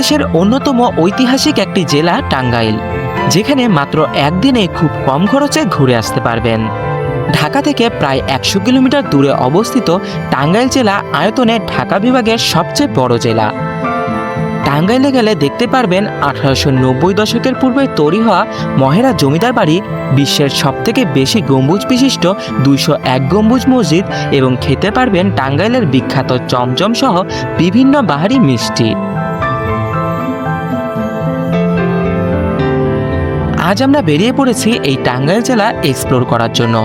বাংলাদেশের অন্যতম ঐতিহাসিক একটি জেলা টাঙ্গাইল, যেখানে মাত্র একদিনে খুব কম খরচে ঘুরে আসতে পারবেন। ঢাকা থেকে প্রায় একশো কিলোমিটার দূরে অবস্থিত টাঙ্গাইল জেলা আয়তনে ঢাকা বিভাগের সবচেয়ে বড় জেলা। টাঙ্গাইলে গেলে দেখতে পারবেন আঠারোশো নব্বই দশকের পূর্বে তৈরি হওয়া মহেরা জমিদার বাড়ি, বিশ্বের সবথেকে বেশি গম্বুজ বিশিষ্ট দুইশো এক গম্বুজ মসজিদ এবং খেতে পারবেন টাঙ্গাইলের বিখ্যাত চমচম সহ বিভিন্ন বাহারি মিষ্টি। আজ আমরা বেরিয়ে পড়েছি এই টাঙ্গাইল জেলা এক্সপ্লোর করার জন্য।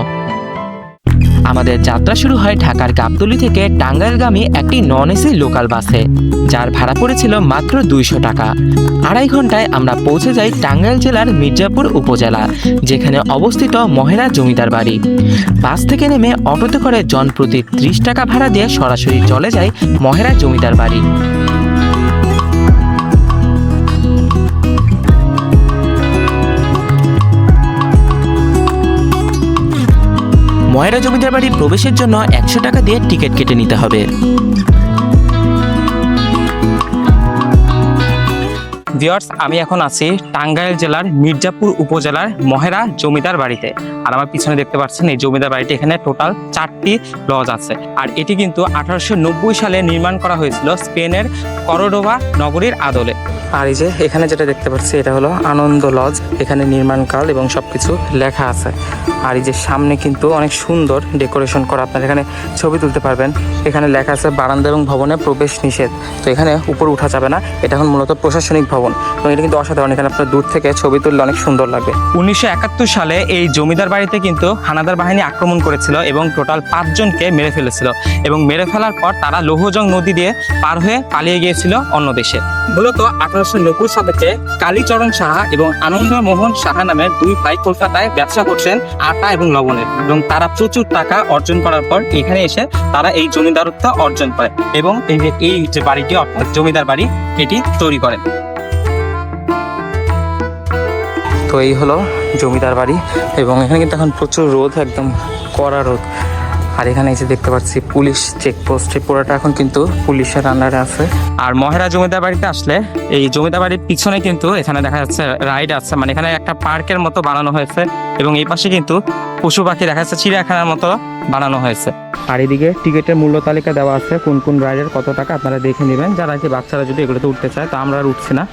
আমাদের যাত্রা শুরু হয় ঢাকার গাবতলী থেকে টাঙ্গাইলগামী একটি নন এসি লোকাল বাসে যার ভাড়া পড়েছিল মাত্র দুইশো টাকা। আড়াই ঘন্টায় আমরা পৌঁছে যাই টাঙ্গাইল জেলার মির্জাপুর উপজেলা, যেখানে অবস্থিত মহেরা জমিদার বাড়ি। বাস থেকে নেমে অটোতে করে জনপ্রতি ত্রিশ টাকা ভাড়া দিয়ে সরাসরি চলে যায় মহেরা জমিদার বাড়ি। ময়রা জমিদার বাড়ি প্রবেশের জন্য একশো টাকা দিয়ে টিকিট কেটে নিতে হবে। ভিওর্স আমি এখন আছি টাঙ্গাইল জেলার মির্জাপুর উপজেলার মহেরা জমিদার বাড়িতে। আর আমার পিছনে দেখতে পাচ্ছেন এই জমিদার বাড়িটি, এখানে টোটাল চারটি লজ আছে। আর এটি কিন্তু আঠারোশো নব্বই সালে নির্মাণ করা হয়েছিল স্পেনের করডোভা নগরীর আদলে। আর এই যে এখানে যেটা দেখতে পাচ্ছি, এটা হলো আনন্দ লজ। এখানে নির্মাণকাল এবং সবকিছু লেখা আছে। আর এই যে সামনে কিন্তু অনেক সুন্দর ডেকোরেশন করা, আপনারা এখানে ছবি তুলতে পারবেন। এখানে লেখা আছে বারান্দা এবং ভবনে প্রবেশ নিষেধ। তো এখানে উপরে উঠা যাবে না, এটা এখন মূলত প্রশাসনিক ভবন। এবং এটা কিন্তু অসাধারণ। এখানে আপনার দূর থেকে ছবি তুললে অনেক সুন্দর লাগবে। উনিশশো একাত্তর সালে এই জমিদার বাড়িতে কিন্তু হানাদার বাহিনী আক্রমণ করেছিল এবং টোটাল পাঁচজনকে মেরে ফেলেছিল। এবং মেরে ফেলার পর তারা লৌহজং নদী দিয়ে পার হয়ে পালিয়ে গিয়েছিল অন্য দেশে। মূলত আঠারোশো নব্বই শতকে কালীচরণ সাহা এবং আনন্দমোহন সাহা নামের দুই ভাই কলকাতায় ব্যবসা করছেন আটা এবং লবণের এবং তারা প্রচুর টাকা অর্জন করার পর এখানে এসে তারা এই জমিদারত্ব অর্জন করে। এবং এই যে বাড়িটি, অর্থাৎ জমিদার বাড়ি, এটি তৈরি করেন। তো এই হলো জমিদার বাড়ি এবং এখানে কিন্তু এখন প্রচুর রোদ, একদম কড়া রোদ। আর এখানে এসে দেখতে পাচ্ছি পুলিশ চেকপোস্ট পুরোটা এখন কিন্তু পুলিশের আন্ডারে আছে। আর মহেরা জমিদার বাড়িতে আসলে এই জমিদার বাড়ির পিছনে কিন্তু এখানে দেখা যাচ্ছে রাইড আছে। মানে এখানে একটা পার্কের মতো বানানো হয়েছে এবং এই পাশে কিন্তু পশু পাখি দেখা যাচ্ছে চিড়িয়াখানার মতো বানানো হয়েছে। আর এদিকে টিকিটের মূল্য তালিকা দেওয়া আছে, কোন কোন রাইডের কত টাকা আপনারা দেখে নেবেন। যারা কি বাচ্চারা যদি এগুলোতে উঠতে চায়, তো আমরা আর উঠছি না।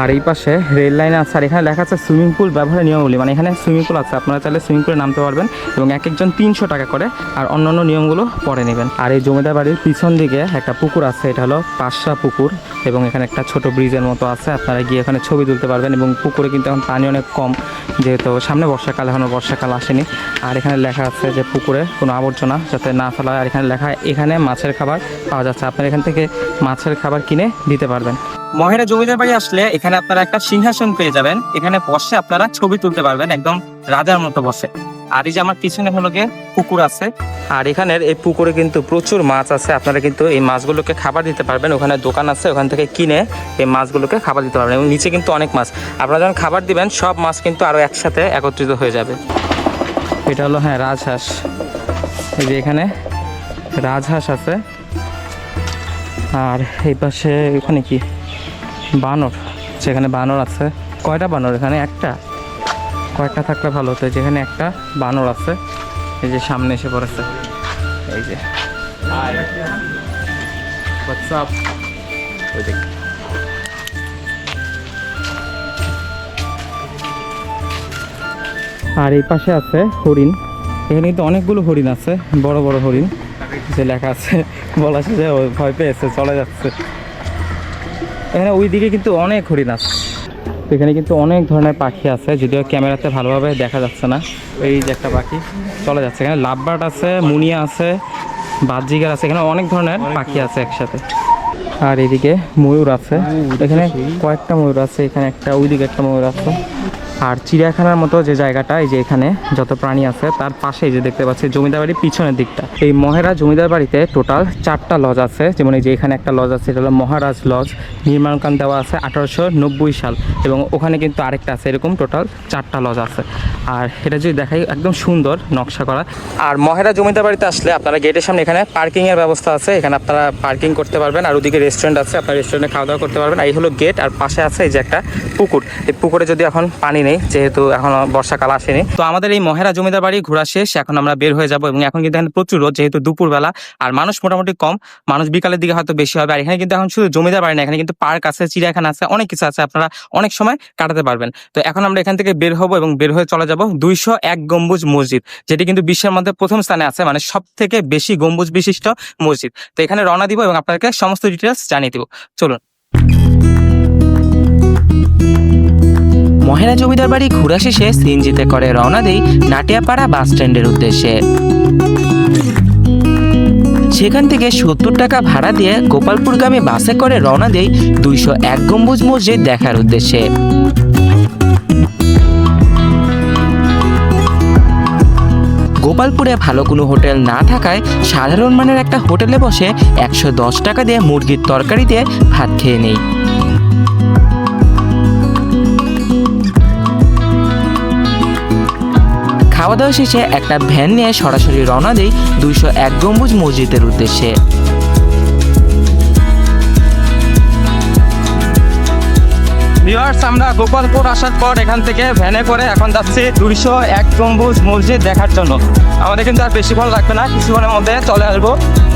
আর এই পাশে রেল লাইন আছে, আর এখানে লেখা আছে সুইমিং পুল ব্যবহারের নিয়মগুলি মানে এখানে সুইমিং পুল আছে, আপনারা চাইলে সুইমিং পুলে নামতে পারবেন এবং এক একজন তিনশো টাকা করে আর অন্যান্য নিয়মগুলো পরে নেবেন। আর এই জমিদার বাড়ির পিছন দিকে একটা পুকুর আছে, এটা হলো পাশা পুকুর এবং এখানে একটা ছোট ব্রিজের মতো আছে, আপনারা গিয়ে এখানে ছবি তুলতে পারবেন এবং পুকুরে কিন্তু এখন পানি অনেক কম, যেহেতু সামনে বর্ষাকাল এখনও বর্ষাকাল আসেনি। আর এখানে লেখা আছে যে পুকুরে কোনো আবর্জনা যাতে না ফেলা আর এখানে লেখা এখানে মাছের খাবার পাওয়া যাচ্ছে, আপনারা এখান থেকে মাছের খাবার কিনে দিতে পারবেন। মহেরা জমিদার বাড়ি আসলে এখানে আপনারা একটা সিংহাসন পেয়ে যাবেন। এখানে বসে আপনারা ছবি তুলতে পারবেন, একদম রাজার মতো বসে। আর এই যে আমার পিছনে হলো গিয়ে পুকুর আছে। আর এখানের এই পুকুরে কিন্তু প্রচুর মাছ আছে। আপনারা কিন্তু এই মাছগুলোকে খাবার দিতে পারবেন। ওখানে দোকান আছে, ওখান থেকে কিনে এই মাছগুলোকে খাবার দিতে পারবেন। এবং নিচে কিন্তু অনেক মাছ। আপনারা যখন খাবার দিবেন, সব মাছ কিন্তু আরও একসাথে একত্রিত হয়ে যাবে। এটা হলো হ্যাঁ রাজহাঁস। এই যে এখানে রাজহাঁস আছে। আর এই পাশে এখানে কি? বানর। সেখানে বানর আছে। কয়টা বানর এখানে? একটা। কয়েকটা থাকলে ভালো হতো। যেখানে একটা বানর আছে। এই যে সামনে এসে পড়েছে। এই যে। আর এই পাশে আছে হরিণ। এখানে কিন্তু অনেকগুলো হরিণ আছে। বড় বড় হরিণ। যে লেখা আছে, বলা আছে যে ভয় পেয়েছে, চলে যাচ্ছে। এখানে ওই দিকে কিন্তু অনেক হরিণ আছে। তো এখানে কিন্তু অনেক ধরনের পাখি আছে, যদিও ক্যামেরাতে ভালোভাবে দেখা যাচ্ছে না। এই যে একটা পাখি চলে যাচ্ছে। এখানে লাভবার্ড আছে, মুনিয়া আছে বাজিগার আছে, এখানে অনেক ধরনের পাখি আছে একসাথে। আর এদিকে ময়ূর আছে। এখানে কয়েকটা ময়ূর আছে, এখানে একটা, ওইদিকে একটা ময়ূর আছে। আর চিড়িয়াখানার মতো যে জায়গাটা, এই যে এখানে যত প্রাণী আছে, তার পাশেই যে দেখতে পাচ্ছি জমিদার বাড়ির পিছনের দিকটা। এই মহেরা জমিদার বাড়িতে টোটাল চারটা লজ আছে। যেমন এই যে এখানে একটা লজ আছে, এটা হলো মহারাজ লজ নির্মাণকান দেওয়া আছে আঠারোশো নব্বই সাল এবং ওখানে কিন্তু আরেকটা আছে, এরকম টোটাল চারটা লজ আছে। আর এটা যদি দেখাই, একদম সুন্দর নকশা করা। আর মহেরা জমিদার বাড়িতে আসলে আপনারা গেটের সামনে এখানে পার্কিংয়ের ব্যবস্থা আছে। এখানে আপনারা পার্কিং করতে পারবেন আর ওদিকে রেস্টুরেন্ট আছে, আপনার রেস্টুরেন্টে খাওয়া দাওয়া করতে পারবেন। আর এই হলো গেট আর পাশে আছে এই যে একটা পুকুর। এই পুকুরে যদি এখন পানি নেই যেহেতু এখন বর্ষাকাল আসেনি। তো আমাদের এই মহেরা জমিদার বাড়ি ঘোরা শেষ, এখন আমরা বের হয়ে যাব এবং এখন কিন্তু এখানে প্রচুর রোদ, যেহেতু দুপুরবেলা, আর মানুষ মোটামুটি কম, মানুষ বিকালের দিকে হয়তো বেশি হবে, আর এখানে কিন্তু এখন শুধু জমিদার বাড়ি না, এখানে কিন্তু পার্ক আছে, চিড়িয়াখানা আছে, অনেক কিছু আছে, আপনারা অনেক সময় কাটাতে পারবেন। তো এখন আমরা এখান থেকে বের হব এবং বের হয়ে চলে যাব দুইশো এক গম্বুজ মসজিদ, যেটি কিন্তু বিশ্বের মধ্যে প্রথম স্থানে আছে মানে সব থেকে বেশি গম্বুজ বিশিষ্ট মসজিদ। তো এখানে রওনা দিব এবং আপনাদেরকে সমস্ত ডিটেলস জানিয়ে দিব। চলুন। মহেরা জমিদার বাড়ি ঘোরা শেষে সিএনজিতে করে রওনা দেই নাটিয়াপাড়া বাস স্ট্যান্ডের উদ্দেশ্যে। সেখান থেকে সত্তর টাকা ভাড়া দিয়ে গোপালপুরগামী বাসে করে রওনা দেই দুইশো এক গম্বুজ মসজিদ দেখার উদ্দেশ্যে। গোপালপুরে ভালো কোনো হোটেল না থাকায় সাধারণ মানের একটা হোটেলে বসে একশো দশ টাকা দিয়ে মুরগির তরকারি দিয়ে ভাত খেয়ে নেই। খাওয়া দাওয়া শেষে একটা ভ্যান নিয়ে সরাসরি রওনা দেই দুইশো এক গম্বুজ মসজিদের উদ্দেশ্যে। ভিউয়ার্স আমরা গোপালপুর আসার পর এখান থেকে ভ্যানে করে এখন যাচ্ছি দুইশো এক গম্বুজ মসজিদ দেখার জন্য। আমাদের কিন্তু আর বেশিক্ষণ লাগবে না, কিছুক্ষণের মধ্যে চলে আসব।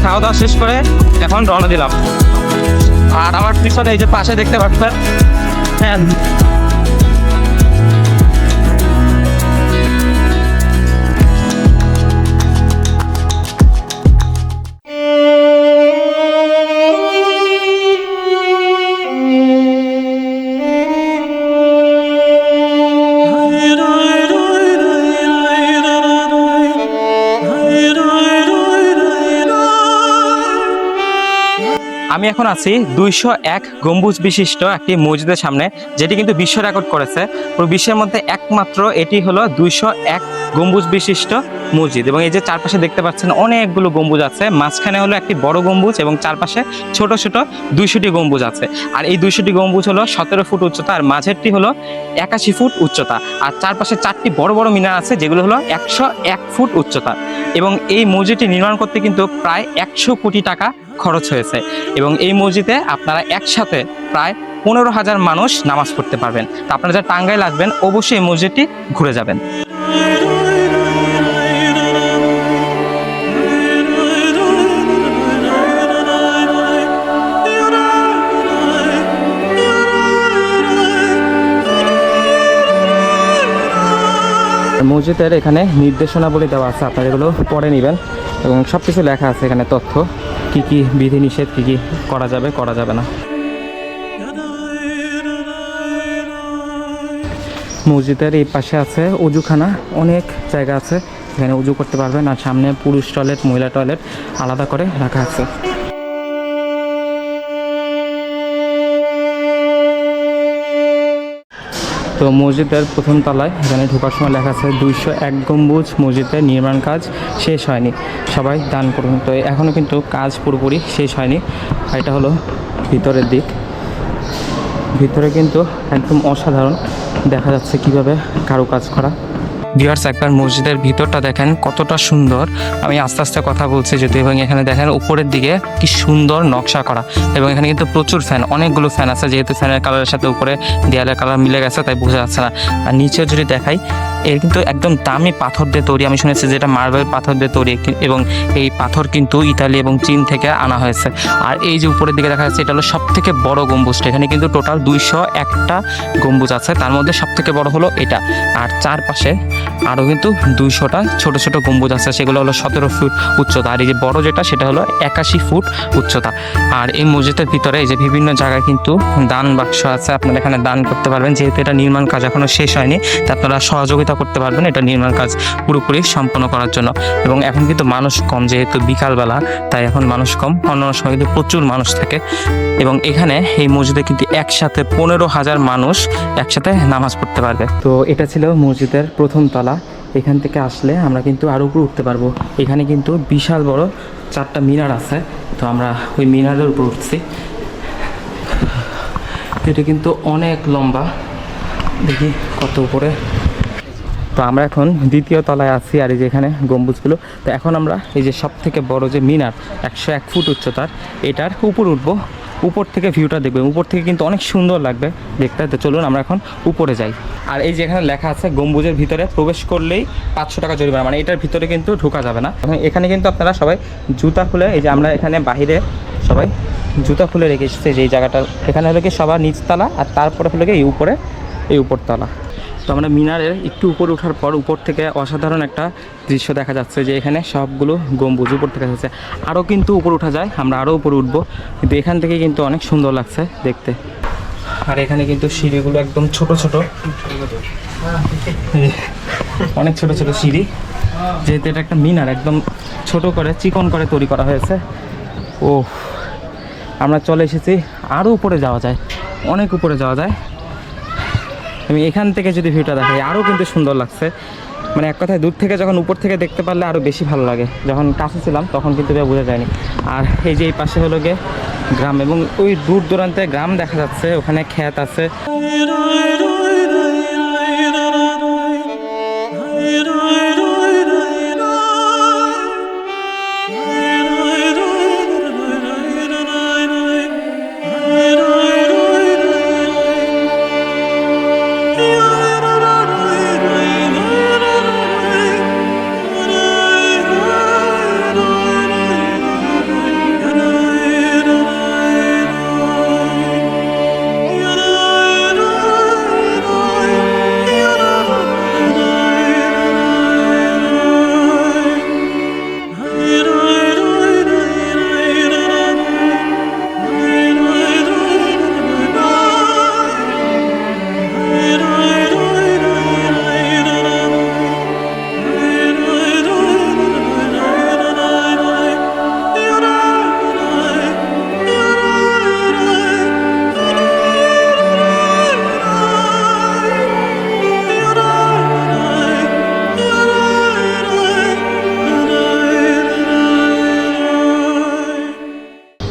খাওয়া দাওয়া শেষ করে এখন রওনা দিলাম। আর আমার পিছনে এই যে পাশে দেখতে পাচ্ছেন হ্যাঁ এখন আছি দুইশো এক গম্বুজ বিশিষ্ট একটি মসজিদের সামনে, যেটি কিন্তু বিশ্ব রেকর্ড করেছে। বিশ্বের মধ্যে একমাত্র এটি হলো দুইশো এক গম্বুজ বিশিষ্ট মসজিদ এবং এই যে চারপাশে দেখতে পাচ্ছেন অনেকগুলো গম্বুজ আছে। মাঝখানে হলো একটি বড় গম্বুজ এবং চারপাশে ছোট ছোট দুইশোটি গম্বুজ আছে। আর এই দুইশোটি গম্বুজ হলো সতেরো ফুট উচ্চতা আর মাঝেরটি হলো একাশি ফুট উচ্চতা। আর চারপাশে চারটি বড় বড় মিনার আছে যেগুলো হলো একশো এক ফুট উচ্চতা। এবং এই মসজিদটি নির্মাণ করতে কিন্তু প্রায় একশো কোটি টাকা খরচ হয়েছে। এবং এই মসজিদে আপনারা একসাথে প্রায় পনেরো হাজার মানুষ নামাজ পড়তে পারবেন। তো আপনারা যা টাঙ্গাইল আসবেন, অবশ্যই এই মসজিদটি ঘুরে যাবেন। মসজিদের এখানে নির্দেশনাবলী দেওয়া আছে, আপনারা এগুলো পড়ে নেবেন। এবং সব কিছু লেখা আছে এখানে তথ্য, কি কি বিধিনিষেধ, কি কি করা যাবে করা যাবে না। মসজিদের এই পাশে আছে অজুখানা অনেক জায়গা আছে। এখানে উজু করতে পারবেন, আর সামনে পুরুষ টয়লেট, মহিলা টয়লেট আলাদা করে রাখা আছে। তো মসজিদের প্রথম তলায় এখানে ঢোকার সময় লেখা আছে, দুইশো এক গম্বুজ মসজিদের নির্মাণ কাজ শেষ হয়নি। সবাই দান করুন। তো এখনও কিন্তু কাজ পুরোপুরি শেষ হয়নি। এটা হলো ভিতরের দিক। ভিতরে কিন্তু একদম অসাধারণ দেখা যাচ্ছে কীভাবে কারুকাজ করা। ভিউয়ার্স, একবার মসজিদের ভিতরটা দেখেন কতটা সুন্দর। আমি আস্তে আস্তে কথা বলছি যদি এবং এখানে দেখেন উপরের দিকে কি সুন্দর নকশা করা। এবং এখানে কিন্তু প্রচুর ফ্যান অনেকগুলো ফ্যান আছে, যেহেতু ফ্যানের কালারের সাথে উপরে দেয়ালের কালার মিলে গেছে, তাই বোঝা যাচ্ছে না। আর নিচেও যদি দেখাই এর কিন্তু একদম দামি পাথর দিয়ে তৈরি। আমি শুনেছি যেটা মার্বেল পাথর দিয়ে তৈরি এবং এই পাথর কিন্তু ইতালি এবং চীন থেকে আনা হয়েছে। আর এই যে উপরের দিকে দেখা যাচ্ছে, এটা হলো সব থেকে বড় গম্বুজটা। এখানে কিন্তু টোটাল দুইশো একটা গম্বুজ আছে। তার মধ্যে সব থেকে বড় হলো এটা। আর চারপাশে আরও কিন্তু দুইশোটা ছোট ছোট গম্বুজ আছে। সেগুলো হলো সতেরো ফুট উচ্চতা। আর এই যে বড় যেটা, সেটা হলো একাশি ফুট উচ্চতা। আর এই মসজিদের ভিতরে এই যে বিভিন্ন জায়গায় কিন্তু দান বাক্স আছে। আপনারা এখানে দান করতে পারবেন। যেহেতু এটা নির্মাণ কাজ এখনও শেষ হয়নি, তা আপনারা সহযোগিতা করতে পারবেন, এটা নির্মাণ কাজ পুরোপুরি সম্পন্ন করার জন্য। এবং এখন কিন্তু মানুষ কম, যেহেতু বিকালবেলা, তাই এখন মানুষ কম, অন্যান্য সময় কিন্তু প্রচুর মানুষ থাকে। এবং এখানে এই মসজিদে কিন্তু একসাথে পনেরো হাজার মানুষ একসাথে নামাজ পড়তে পারবে। তো এটা ছিল মসজিদের প্রথম তলা। এখান থেকে আসলে আমরা কিন্তু আরও উপরে উঠতে পারব। এখানে কিন্তু বিশাল বড় চারটা মিনার আছে। তো আমরা ওই মিনারের উপর উঠছি। এটা কিন্তু অনেক লম্বা। দেখি কত উপরে। তো আমরা এখন দ্বিতীয় তলায় আছি আর এই যে এখানে গম্বুজগুলো। তো এখন আমরা এই যে সব থেকে বড় যে মিনার, একশো এক ফুট উচ্চতার, এটার উপর উঠবো। উপর থেকে ভিউটা দেখবেন উপর থেকে কিন্তু অনেক সুন্দর লাগবে দেখতে। তো চলুন আমরা এখন উপরে যাই। আর এই যে এখানে লেখা আছে গম্বুজের ভিতরে প্রবেশ করলেই পাঁচশো টাকা জরিমানা মানে এটার ভিতরে কিন্তু ঢোকা যাবে না। এখন এখানে কিন্তু আপনারা সবাই জুতা খুলে, এই যে আমরা এখানে বাহিরে সবাই জুতা খুলে রেখে এসেছে যে জায়গাটা। এখানে হলো কি সবার নিচতলা আর তারপরে হলো কি এই উপরে, এই উপরতলা। তো আমরা মিনারের একটু উপরে ওঠার পর উপর থেকে অসাধারণ একটা দৃশ্য দেখা যাচ্ছে যে এখানে সবগুলো গম্বুজ উপর থেকে যাচ্ছে আরও কিন্তু উপরে ওঠা যায়, আমরা আরও উপরে উঠবো। কিন্তু এখান থেকে কিন্তু অনেক সুন্দর লাগছে দেখতে। আর এখানে কিন্তু সিঁড়িগুলো একদম ছোট ছোট। অনেক ছোট ছোট সিঁড়ি। যেহেতু এটা একটা মিনার, একদম ছোট করে চিকন করে তৈরি করা হয়েছে। ও আমরা চলে এসেছি, আরও উপরে যাওয়া যায়। অনেক উপরে যাওয়া যায়। আমি এখান থেকে যদি ভিউটা দেখাই আরও কিন্তু সুন্দর লাগছে মানে এক কথায় দূর থেকে যখন উপর থেকে দেখতে পারলে আরও বেশি ভালো লাগে যখন কাছে ছিলাম তখন কিন্তু বোঝা যায়নি আর এই যে এই পাশে হলো গিয়ে গ্রাম এবং ওই দূর দূরান্তে গ্রাম দেখা যাচ্ছে ওখানে ক্ষেত আছে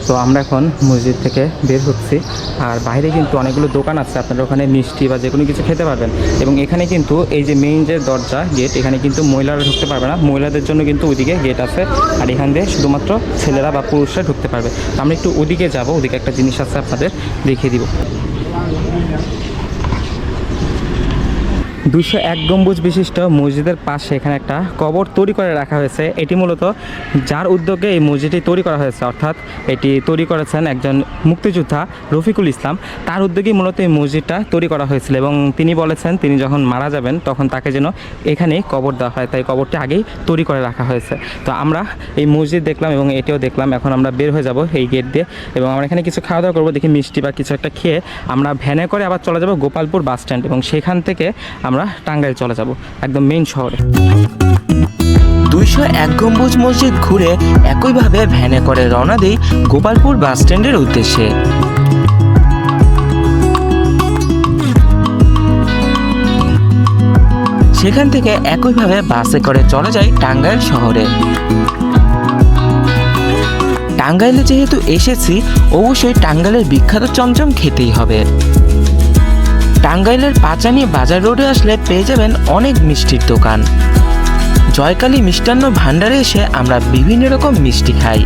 তো আমরা এখন মসজিদ থেকে বের হচ্ছি। আর বাইরে কিন্তু অনেকগুলো দোকান আছে, আপনারা ওখানে মিষ্টি বা যে কোনো কিছু খেতে পারবেন। এবং এখানে কিন্তু এই যে মেইন যে দরজা গেট এখানে কিন্তু মহিলারা ঢুকতে পারবে না। মহিলাদের জন্য কিন্তু ওইদিকে গেট আছে। আর এখান দিয়ে শুধুমাত্র ছেলেরা বা পুরুষরা ঢুকতে পারবে। আমরা একটু ওদিকে যাব, ওদিকে একটা জিনিস আছে আপনাদের দেখিয়ে দিব। দুশো এক গম্বুজ বিশিষ্ট মসজিদের পাশে এখানে একটা কবর তৈরি করে রাখা হয়েছে। এটি মূলত যার উদ্যোগে এই মসজিদটি তৈরি করা হয়েছে। অর্থাৎ এটি তৈরি করেছেন একজন মুক্তিযোদ্ধা রফিকুল ইসলাম। তার উদ্যোগেই মূলত এই মসজিদটা তৈরি করা হয়েছিল এবং তিনি বলেছেন, তিনি যখন মারা যাবেন, তখন তাকে যেন এখানেই কবর দেওয়া হয়। তাই কবরটি আগেই তৈরি করে রাখা হয়েছে। তো আমরা এই মসজিদ দেখলাম এবং এটিও দেখলাম। এখন আমরা বের হয়ে যাব এই গেট দিয়ে এবং আমরা এখানে কিছু খাওয়া দাওয়া করব, দেখি মিষ্টি বা কিছু একটা খেয়ে আমরা ভ্যানে করে আবার চলে যাব গোপালপুর বাস স্ট্যান্ড এবং সেখান থেকে আমরা টাঙ্গাইল চলে যাব, একদম মেইন শহরে। দুইশো এক গম্বুজ মসজিদ ঘুরে একইভাবে ভ্যানে করে রওনা দেই গোপালপুর বাস স্ট্যান্ডের উদ্দেশ্যে। সেখান থেকে একইভাবে বাসে করে চলে যায় টাঙ্গাইল শহরে। টাঙ্গাইলে যেহেতু এসেছি, অবশ্যই টাঙ্গাইলের বিখ্যাত চমচম খেতেই হবে। টাঙ্গাইলের পাচানি বাজার রোডে আসলে পেয়ে যাবেন অনেক মিষ্টির দোকান। জয়কালী মিষ্টান্ন ভাণ্ডারে এসে আমরা বিভিন্ন রকম মিষ্টি খাই।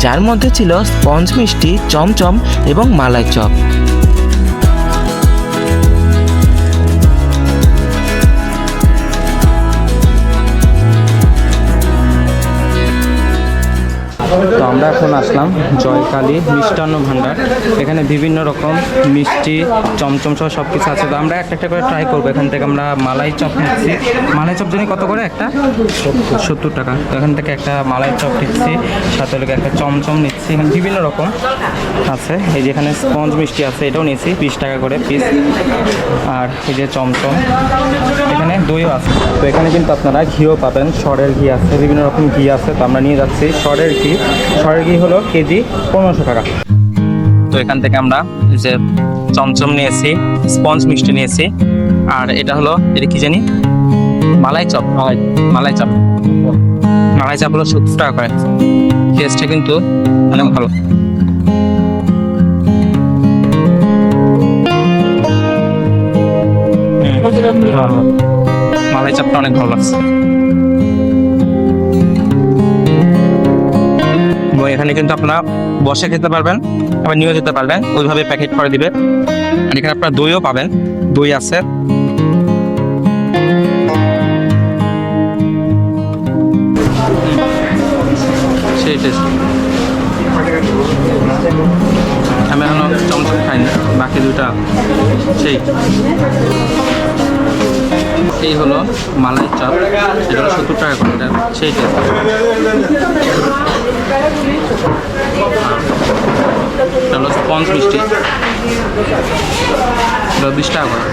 যার মধ্যে ছিল স্পঞ্জ মিষ্টি, চমচম এবং মালাই চপ। আমরা এখন আসলাম জয়কালী মিষ্টান্ন ভাণ্ডার। এখানে বিভিন্ন রকম মিষ্টি চমচম সহ সব কিছু আছে। তো আমরা একটা একটা করে ট্রাই করব। এখান থেকে আমরা মালাই চপ নিচ্ছি। মালাই চপ জানি কত করে একটা? সত্তর। টাকা। তো এখান থেকে একটা মালাই চপ নিচ্ছি সাথে লোক একটা চমচম নিচ্ছি। এখানে বিভিন্ন রকম আছে। এই যে এখানে স্পঞ্জ মিষ্টি আছে এটাও নিয়েছি বিশ টাকা করে পিস আর এই যে চমচম এখানে দইও আছে। তো এখানে কিন্তু আপনারা ঘিও পাবেন। সরের ঘি আছে বিভিন্ন রকম ঘি আছে। তো আমরা নিয়ে যাচ্ছি। সরের ঘি সরের ঘি হলো কেজি পনেরোশো টাকা। তো এখান থেকে আমরা যে চমচম নিয়েছি স্পঞ্জ মিষ্টি নিয়েছি আর এটা হলো এটা কি জানি? মালাই চপ। মালাই মালাই চপ। মালাই চপ হলো সত্তর টাকা করে। টেস্টটা কিন্তু অনেক ভালো। মালাই চাপটা অনেক ভালো লাগছে। এবং এখানে কিন্তু আপনারা বসে খেতে পারবেন, আবার নিয়েও যেতে পারবেন। ওইভাবে প্যাকেট করে দিবে। আর এখানে আপনারা দইও পাবেন। দই আছে। আমি এখনও চমচম খাইনি, বাকি দুটা সেই। এই হলো মালাই চপ। এটা হলো সত্তর টাকা করে এটা সেই হলো স্পঞ্জ মিষ্টি। এটা বিশ টাকা করে।